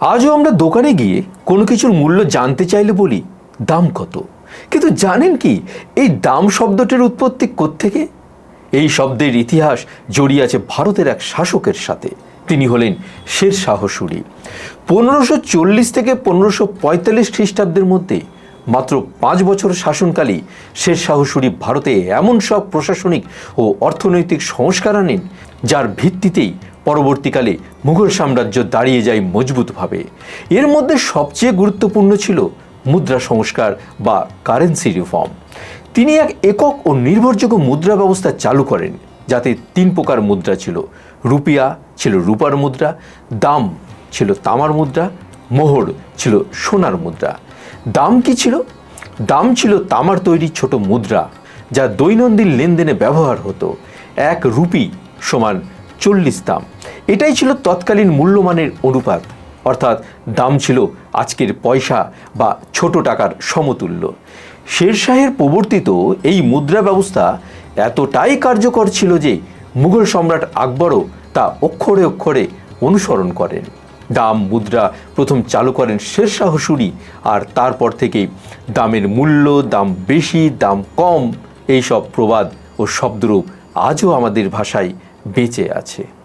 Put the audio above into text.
আজও আমরা দোকানে গিয়ে কোনো কিছুর মূল্য জানতে চাইলে বলি, দাম কত? কিন্তু জানেন কি, এই দাম শব্দটির উৎপত্তি থেকে এই শব্দের ইতিহাস জড়িয়ে আছে ভারতের এক শাসকের সাথে। তিনি হলেন শের শাহসুরি পনেরোশো চল্লিশ থেকে পনেরোশো পঁয়তাল্লিশ খ্রিস্টাব্দের মধ্যে মাত্র পাঁচ বছর শাসনকালে শের শাহ সুরি ভারতে এমন সব প্রশাসনিক ও অর্থনৈতিক সংস্কার আনেন, যার ভিত্তিতেই পরবর্তীকালে মুঘল সাম্রাজ্য দাঁড়িয়ে যায় মজবুতভাবে। এর মধ্যে সবচেয়ে গুরুত্বপূর্ণ ছিল মুদ্রা সংস্কার বা কারেন্সি রিফর্ম। তিনি এক একক ও নির্ভরযোগ্য মুদ্রা ব্যবস্থা চালু করেন, যাতে তিন প্রকার মুদ্রা ছিল। রুপিয়া ছিল রূপার মুদ্রা, দাম ছিল তামার মুদ্রা মোহর ছিল সোনার মুদ্রা। দাম কি ছিল? দাম ছিল তামার তৈরি ছোট মুদ্রা, যা দৈনন্দিন লেনদেনে ব্যবহার হতো। এক রুপি সমান চল্লিশ দাম। এটাই ছিল তৎকালীন মূল্যমানের অনুপাত। অর্থাৎ দাম ছিল আজকের পয়সা বা ছোট টাকার সমতুল্য। শেরশাহের প্রবর্তিত এই মুদ্রা ব্যবস্থা এতটাই কার্যকর ছিল যে মুঘল সম্রাট আকবরও তা অক্ষরে অক্ষরে অনুসরণ করেন। দাম, মুদ্রা প্রথম চালু করেন শেরশাহ সুরি আর তারপর থেকেই দামের মূল্য, দাম বেশি, দাম কম, এইসব প্রবাদ ও শব্দরূপ আজও আমাদের ভাষায় বেঁচে আছে।